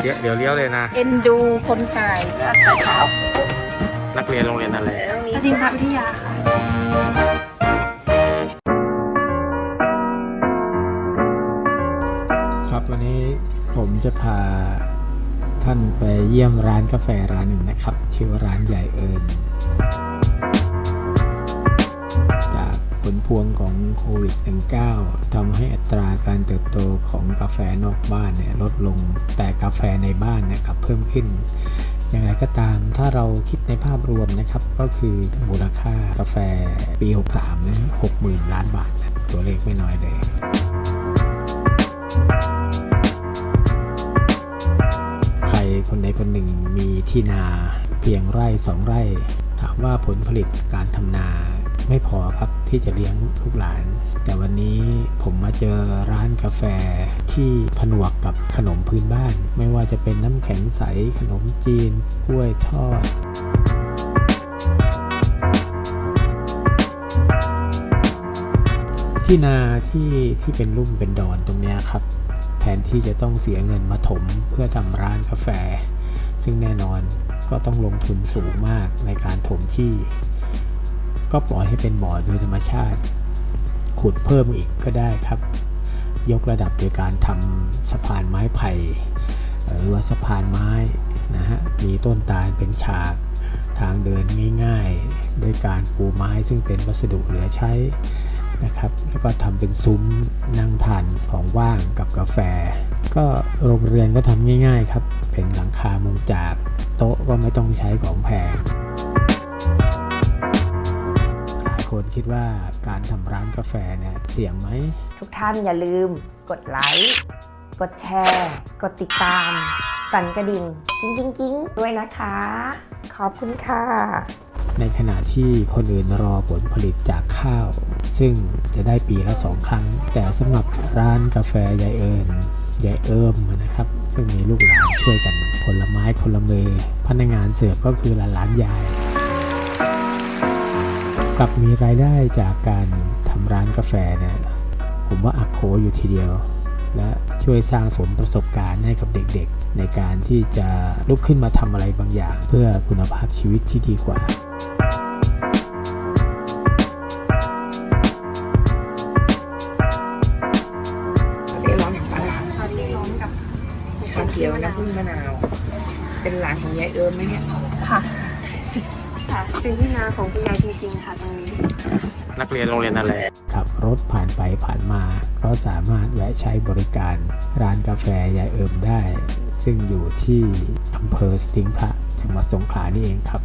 เดี๋ยวเลี้ยวเลยนะ เอ็นดูคนถ่ายภาคเช้านักเรียนโรงเรียนอะไรโรงเรียนจริงพระวิทยาค่ะ ครับวันนี้ผมจะพา ท่านไปเยี่ยมร้านกาแฟร้านหนึ่งนะครับ ชื่อร้านใหญ่เอิญจากผลพวงของโควิด -19 ทำให้อัตราการเติบโตของกาแฟนอกบ้านเนี่ยลดลงแต่กาแฟในบ้านเนะครับเพิ่มขึ้น อย่างไรก็ตามถ้าเราคิดในภาพรวมนะครับ ก็คือมูลค่ากาแฟปี 63นะ60,000 ล้านบาทนะตัวเลขไม่น้อยเลย คนใดคนหนึ่งมีที่นาเพียงไร่สองไร่ ถามว่าผลผลิตการทำนาไม่พอครับที่จะเลี้ยงลูกหลาน แต่วันนี้ผมมาเจอร้านกาแฟที่ผนวกกับขนมพื้นบ้าน ไม่ว่าจะเป็นน้ำแข็งใสขนมจีนกล้วยทอดที่นาที่ที่เป็นลุ่มเป็นดอนตรงเนี้ยครับ นที่จะต้องเสียเงินมาถมเพื่อทำร้านกาแฟ ซึ่งแน่นอนก็ต้องลงทุนสูงมากในการถมที่ ก็ปล่อยให้เป็นบ่อโดยธรรมชาติ ขุดเพิ่มอีกก็ได้ครับ ยกระดับโดยการทำสะพานไม้ไผ่หรือว่าสะพานไม้นะฮะมีต้นตาลเป็นฉากทางเดินง่ายๆด้วยการปูไม้ซึ่งเป็นวัสดุเหลือใช้ นะครับ แล้วก็ทำเป็นซุ้มนั่งทานของว่างกับกาแฟ ก็โรงเรือนก็ทำง่ายๆครับ เป็นหลังคามุงจากโต๊ะก็ไม่ต้องใช้ของแพงหลายคนคิดว่าการทำร้านกาแฟเนี่ยเสี่ยงไหม ทุกท่านอย่าลืม กดไลค์ กดแชร์ กดติดตาม สั่นกระดิ่ง กิ้งกิ้งกิ้งด้วยนะคะ ขอบคุณค่ะ ในขณะที่คนอื่นรอผลผลิตจากข้าว ซึ่งจะได้ปีละสองครั้ง แต่สำหรับร้านกาแฟยายเอิญยายเอิมนะครับ ซึ่งมีลูกหลานช่วยกันผลไม้คนละมือพนักงานเสิร์ฟก็คือหลานยายกลับมีรายได้จากการทำร้านกาแฟเนี่ยผมว่าอักโขอยู่ทีเดียว และช่วยสร้างสมประสบการณ์ให้กับเด็กๆ ในการที่จะลุกขึ้นมาทำอะไรบางอย่าง เพื่อคุณภาพชีวิตที่ดีกว่าเรียกร้องอย่างไรคะตอนนี้ร้องกับชาเขียวน้ำผึ้งมะนาว เป็นหลานของยายเอิญไหมเนี่ย ค่ะค่ะ เป็นที่นาของคุณยายจริงๆค่ะตรงนี้ นักเรียนโรงเรียนอะไรขับรถผ่านไปผ่านมา ก็สามารถแวะใช้บริการ ร้านกาแฟยายเอิมได้ ซึ่งอยู่ที่อำเภอสติงพระจังหวัดสงขลานี่เองครับ